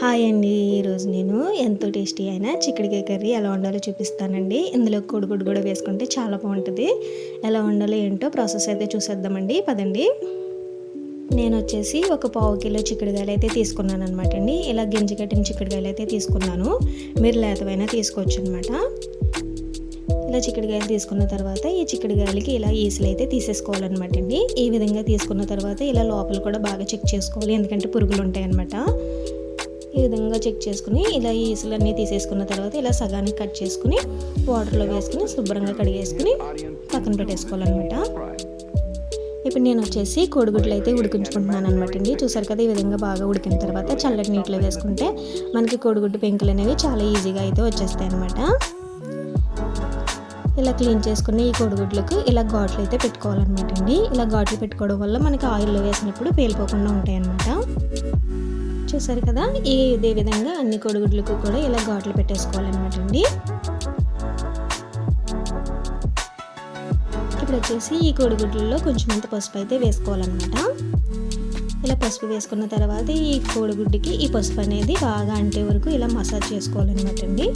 Hi అండి. ఈరోజు నేను ఎంతో టేస్టీ అయిన చిక్కుడుకాయ కర్రీ ఎలా వండాలో చూపిస్తానండి. ఇందులో కొడుగుడు కూడా వేసుకుంటే చాలా బాగుంటుంది. ఎలా వండాలో ఏంటో ప్రాసెస్ అయితే చూసేద్దామండి. పదండి. నేను వచ్చేసి ఒక పావు కిలో చిక్కుడుకాయలు అయితే తీసుకున్నాను అనమాట అండి. ఇలా గింజ కట్టిన చిక్కుడుకాయలు అయితే తీసుకున్నాను. మీరు లేతవైనా తీసుకోవచ్చు అనమాట ఇలా చిక్కుడుకాయలు తీసుకున్న తర్వాత ఈ చిక్కుడుకాయలకి ఇలా ఈసులు అయితే తీసేసుకోవాలన్నమాట అండి. ఈ విధంగా తీసుకున్న తర్వాత ఇలా లోపల కూడా బాగా చెక్ చేసుకోవాలి. ఎందుకంటే పురుగులు ఉంటాయన్నమాట. అన్నమాట చెక్ చేసుకుని ఇలా ఈ ఇసులన్నీ తీసేసుకున్న తర్వాత ఇలా సగానికి కట్ చేసుకుని వాటర్లో వేసుకుని శుభ్రంగా కడిగేసుకుని పక్కన పెట్టేసుకోవాలన్నమాట. ఇప్పుడు నేను వచ్చేసి కోడిగుడ్లు అయితే ఉడికించుకుంటున్నాను అనమాట అండి. చూసారు కదా ఈ విధంగా బాగా ఉడికిన తర్వాత చల్లటి నీటిలో వేసుకుంటే మనకి కోడిగుడ్డు పెంకులు అనేవి చాలా ఈజీగా అయితే వచ్చేస్తాయి అనమాట ఇలా క్లీన్ చేసుకుని ఈ కోడిగుడ్లకు ఇలా ఘాట్లు అయితే పెట్టుకోవాలన్నమాట అండి. ఇలా ఘాట్లు పెట్టుకోవడం వల్ల మనకి ఆయిల్లో వేసినప్పుడు పేలిపోకుండా ఉంటాయి అన్నమాట చూసారు కదా ఈ ఇదే విధంగా అన్ని కోడిగుడ్లకు కూడా ఇలా ఘాట్లు పెట్టేసుకోవాలన్నమాట అండి. ఇప్పుడు వచ్చేసి ఈ కోడిగుడ్లలో కొంచెం అంత పసుపు అయితే వేసుకోవాలన్నమాట. ఇలా పసుపు వేసుకున్న తర్వాత ఈ కోడిగుడ్డుకి ఈ పసుపు అనేది బాగా అంటే వరకు ఇలా మసాజ్ చేసుకోవాలన్నమాట అండి.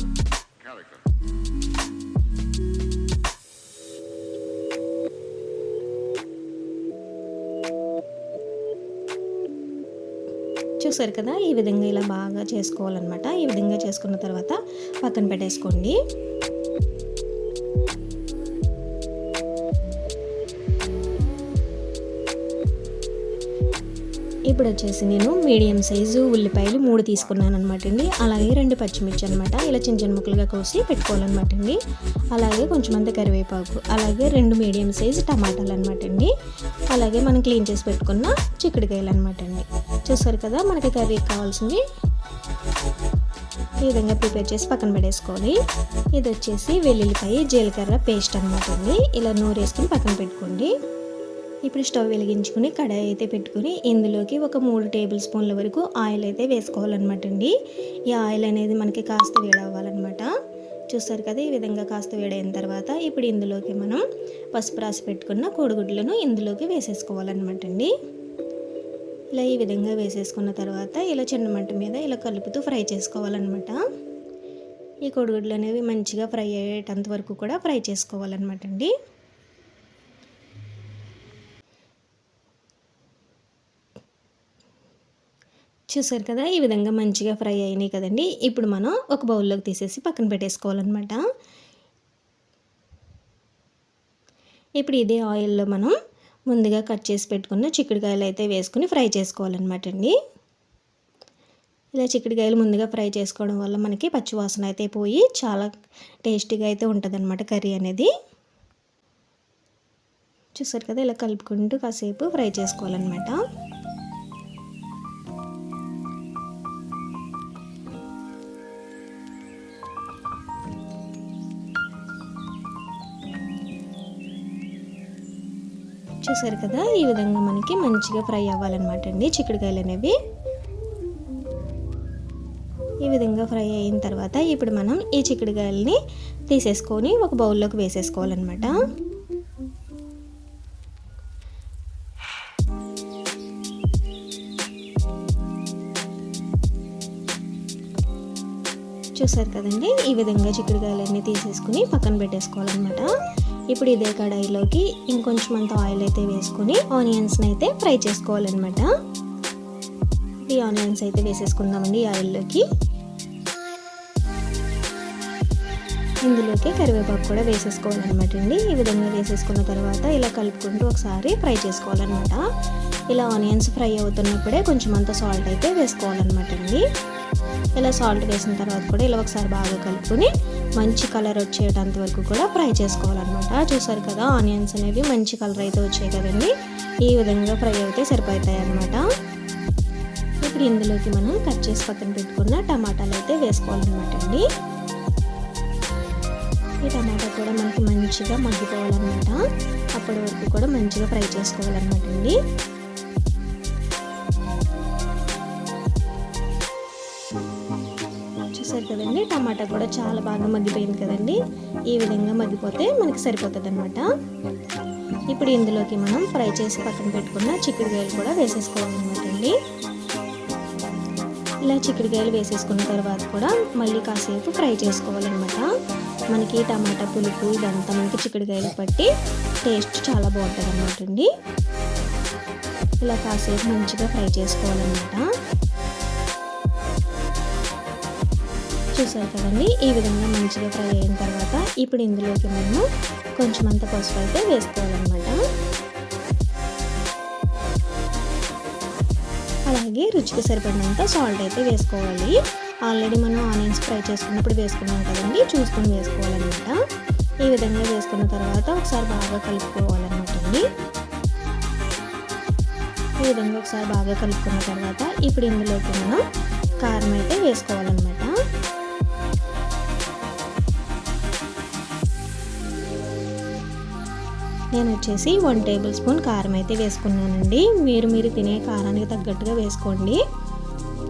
చూసారు కదా ఈ విధంగా ఇలా బాగా చేసుకోవాలన్నమాట. ఈ విధంగా చేసుకున్న తర్వాత పక్కన పెట్టేసుకోండి. ఇప్పుడు వచ్చేసి నేను మీడియం సైజు ఉల్లిపాయలు మూడు తీసుకున్నాను అనమాట అండి. అలాగే రెండు పచ్చిమిర్చి అనమాట ఇలా చిన్న చిన్న ముక్కలుగా కోసి పెట్టుకోవాలన్నమాట అండి. అలాగే కొంచెం అంత కరివేపాకు అలాగే రెండు మీడియం సైజు టమాటాలు అనమాట అండి. అలాగే మనం క్లీన్ చేసి పెట్టుకున్న చిక్కుడుకాయలు అనమాట అండి. చూసారు కదా మనకి కర్రీకి కావాల్సింది ఈ విధంగా ప్రిపేర్ చేసి పక్కన పెట్టేసుకోవాలి. ఇది వచ్చేసి వెల్లుల్లిపాయ జీలకర్ర పేస్ట్ అనమాట అండి. ఇలా నూరు వేసుకుని పక్కన పెట్టుకోండి. ఇప్పుడు స్టవ్ వెలిగించుకుని కడాయి అయితే పెట్టుకుని ఇందులోకి ఒక మూడు టేబుల్ స్పూన్ల వరకు ఆయిల్ అయితే వేసుకోవాలన్నమాట అండి. ఈ ఆయిల్ అనేది మనకి కాస్త వేడవ్వాలన్నమాట చూస్తారు కదా ఈ విధంగా కాస్త వేడైన తర్వాత ఇప్పుడు ఇందులోకి మనం పసుపు రాసి పెట్టుకున్న కోడిగుడ్లను ఇందులోకి వేసేసుకోవాలన్నమాట అండి. ఇలా ఈ విధంగా వేసేసుకున్న తర్వాత ఇలా చిన్న మంట మీద ఇలా కలుపుతూ ఫ్రై చేసుకోవాలన్నమాట. ఈ కోడిగుడ్లు అనేవి మంచిగా ఫ్రై అయ్యేటంత వరకు కూడా ఫ్రై చేసుకోవాలన్నమాట అండి. చూసారు కదా ఈ విధంగా మంచిగా ఫ్రై అయినాయి కదండి. ఇప్పుడు మనం ఒక బౌల్లోకి తీసేసి పక్కన పెట్టేసుకోవాలన్నమాట. ఇప్పుడు ఇదే ఆయిల్లో మనం ముందుగా కట్ చేసి పెట్టుకున్న చిక్కుడుకాయలు అయితే వేసుకుని ఫ్రై చేసుకోవాలన్నమాట అండి. ఇలా చిక్కుడుకాయలు ముందుగా ఫ్రై చేసుకోవడం వల్ల మనకి పచ్చివాసన అయితే పోయి చాలా టేస్టీగా అయితే ఉంటుంది కర్రీ అనేది. చూసారు కదా ఇలా కలుపుకుంటూ కాసేపు ఫ్రై చేసుకోవాలన్నమాట. చూసారు కదా ఈ విధంగా మనకి మంచిగా ఫ్రై అవ్వాలన్నమాట అండి చిక్కుడుకాయలు అనేవి. ఈ విధంగా ఫ్రై అయిన తర్వాత ఇప్పుడు మనం ఈ చిక్కుడుకాయలని తీసేసుకొని ఒక బౌల్లోకి వేసేసుకోవాలన్నమాట. చూసారు కదండి ఈ విధంగా చిక్కుడుకాయలన్నీ తీసేసుకుని పక్కన పెట్టేసుకోవాలన్నమాట. ఇప్పుడు ఇదే కడాయిలోకి ఇంకొంచెం అంత ఆయిల్ అయితే వేసుకొని ఆనియన్స్ని అయితే ఫ్రై చేసుకోవాలన్నమాట. ఈ ఆనియన్స్ అయితే వేసేసుకుందామండి ఈ ఆయిల్లోకి. ఇందులోకి కరివేపాకు కూడా వేసేసుకోవాలన్నమాట అండి. ఈ విధంగా వేసేసుకున్న తర్వాత ఇలా కలుపుకుంటూ ఒకసారి ఫ్రై చేసుకోవాలన్నమాట. ఇలా ఆనియన్స్ ఫ్రై అవుతున్నప్పుడే కొంచెం అంత సాల్ట్ అయితే వేసుకోవాలన్నమాట అండి. ఇలా సాల్ట్ వేసిన తర్వాత కూడా ఇలా ఒకసారి బాగా కలుపుకొని మంచి కలర్ వచ్చేటంత వరకు కూడా ఫ్రై చేసుకోవాలన్నమాట. చూసారు కదా ఆనియన్స్ అనేవి మంచి కలర్ అయితే వచ్చాయి కదండి. ఈ విధంగా ఫ్రై అయితే సరిపోతాయి అన్నమాట ఇప్పుడు ఇందులోకి మనం కట్ చేసి పక్కన పెట్టుకున్న టమాటాలు అయితే వేసుకోవాలన్నమాట అండి. ఈ టమాటా కూడా మనకి మంచిగా మగ్గిపోవాలన్నమాట. అప్పటి వరకు కూడా మంచిగా ఫ్రై చేసుకోవాలన్నమాట అండి. అలాగే టమాటా కూడా చాలా బాగా మగ్గిపోయింది కదండి. ఈ విధంగా మగ్గిపోతే మనకి సరిపోతుంది అనమాట ఇప్పుడు ఇందులోకి మనం ఫ్రై చేసి పక్కన పెట్టుకున్న చిక్కుడుకాయలు కూడా వేసేసుకోవాలన్నమాట అండి. ఇలా చిక్కుడుకాయలు వేసేసుకున్న తర్వాత కూడా మళ్ళీ కాసేపు ఫ్రై చేసుకోవాలన్నమాట. మనకి టమాటా పులుపు ఇదంతా మనకి చిక్కుడుకాయలు పట్టి టేస్ట్ చాలా బాగుంటుంది అనమాట అండి. ఇలా కాసేపు మంచిగా ఫ్రై చేసుకోవాలన్నమాట. చూసారు కదండి ఈ విధంగా మంచిగా ఫ్రై అయిన తర్వాత ఇప్పుడు ఇందులోకి మనము కొంచెం అంత పసుపు అయితే వేసుకోవాలన్నమాట. అలాగే రుచికి సరిపడినంత సాల్ట్ అయితే వేసుకోవాలి. ఆల్రెడీ మనం ఆనియన్స్ ఫ్రై చేసుకున్నప్పుడు వేసుకున్నాం కదండి చూసుకొని వేసుకోవాలన్నమాట. ఈ విధంగా వేసుకున్న తర్వాత ఒకసారి బాగా కలుపుకోవాలన్నమాట అండి. ఈ విధంగా ఒకసారి బాగా కలుపుకున్న తర్వాత ఇప్పుడు ఇందులోకి మనం కారం అయితే వేసుకోవాలన్నమాట. నేను వచ్చేసి వన్ టేబుల్ స్పూన్ కారం అయితే వేసుకున్నానండి. మీరు మీరు తినే కారానికి తగ్గట్టుగా వేసుకోండి.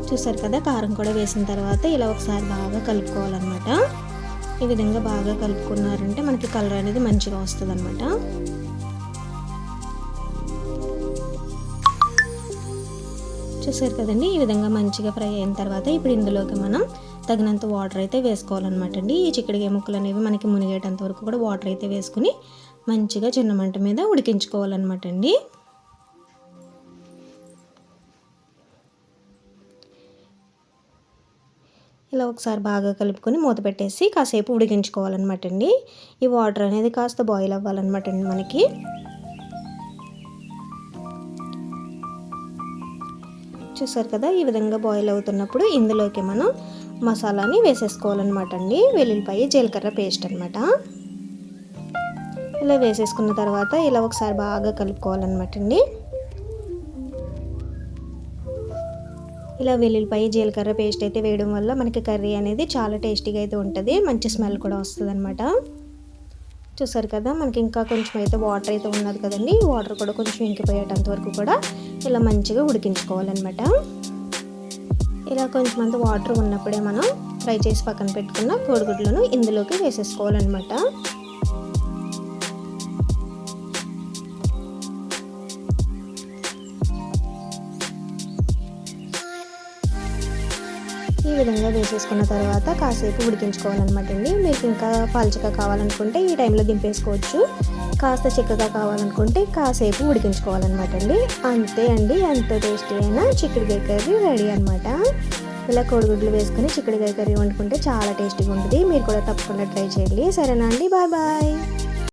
చూసారు కదా కారం కూడా వేసిన తర్వాత ఇలా ఒకసారి బాగా కలుపుకోవాలన్నమాట. ఈ విధంగా బాగా కలుపుకున్నారంటే మనకి కలర్ అనేది మంచిగా వస్తుంది అనమాట చూసారు కదండి ఈ విధంగా మంచిగా ఫ్రై అయిన తర్వాత ఇప్పుడు ఇందులోకి మనం తగినంత వాటర్ అయితే వేసుకోవాలన్నమాట అండి. ఈ చిక్కడిగే ముక్కలు అనేవి మనకి మునిగేటంత వరకు కూడా వాటర్ అయితే వేసుకుని మంచిగా చిన్న మంట మీద ఉడికించుకోవాలన్నమాట అండి. ఇలా ఒకసారి బాగా కలుపుకొని మూత పెట్టేసి కాసేపు ఉడికించుకోవాలన్నమాట అండి. ఈ వాటర్ అనేది కాస్త బాయిల్ అవ్వాలన్నమాట అండి మనకి. చూసారు కదా ఈ విధంగా బాయిల్ అవుతున్నప్పుడు ఇందులోకి మనం మసాలాని వేసేసుకోవాలన్నమాట అండి. వెల్లుల్లిపాయ జీలకర్ర పేస్ట్ అనమాట ఇలా వేసేసుకున్న తర్వాత ఇలా ఒకసారి బాగా కలుపుకోవాలన్నమాట అండి ఇలా వెల్లుల్లిపాయ జీలకర్ర పేస్ట్ అయితే వేయడం వల్ల మనకి కర్రీ అనేది చాలా టేస్టీగా అయితే ఉంటుంది. మంచి స్మెల్ కూడా వస్తుంది అనమాట చూసారు కదా మనకి ఇంకా కొంచెం అయితే వాటర్ అయితే ఉన్నది కదండి. వాటర్ కూడా కొంచెం ఇంకిపోయేటంత వరకు కూడా ఇలా మంచిగా ఉడికించుకోవాలన్నమాట. ఇలా కొంచెం అంత వాటర్ ఉన్నప్పుడే మనం ఫ్రై చేసి పక్కన పెట్టుకున్న కోడిగుడ్లను ఇందులోకి వేసేసుకోవాలన్నమాట. ఈ విధంగా వేసేసుకున్న తర్వాత కాసేపు ఉడికించుకోవాలన్నమాట అండి. మీకు ఇంకా పలుచగా కావాలనుకుంటే ఈ టైంలో దింపేసుకోవచ్చు. కాస్త చిక్కగా కావాలనుకుంటే కాసేపు ఉడికించుకోవాలన్నమాట అండి. అంతే అండి ఎంతో టేస్టీ అయిన చిక్కుడుకాయ కర్రీ రెడీ అనమాట ఇలా కోడిగుడ్లు వేసుకుని చిక్కుడుకాయ కర్రీ వండుకుంటే చాలా టేస్టీగా ఉంటుంది. మీరు కూడా తప్పకుండా ట్రై చేయండి. సరేనా అండి బాయ్ బాయ్.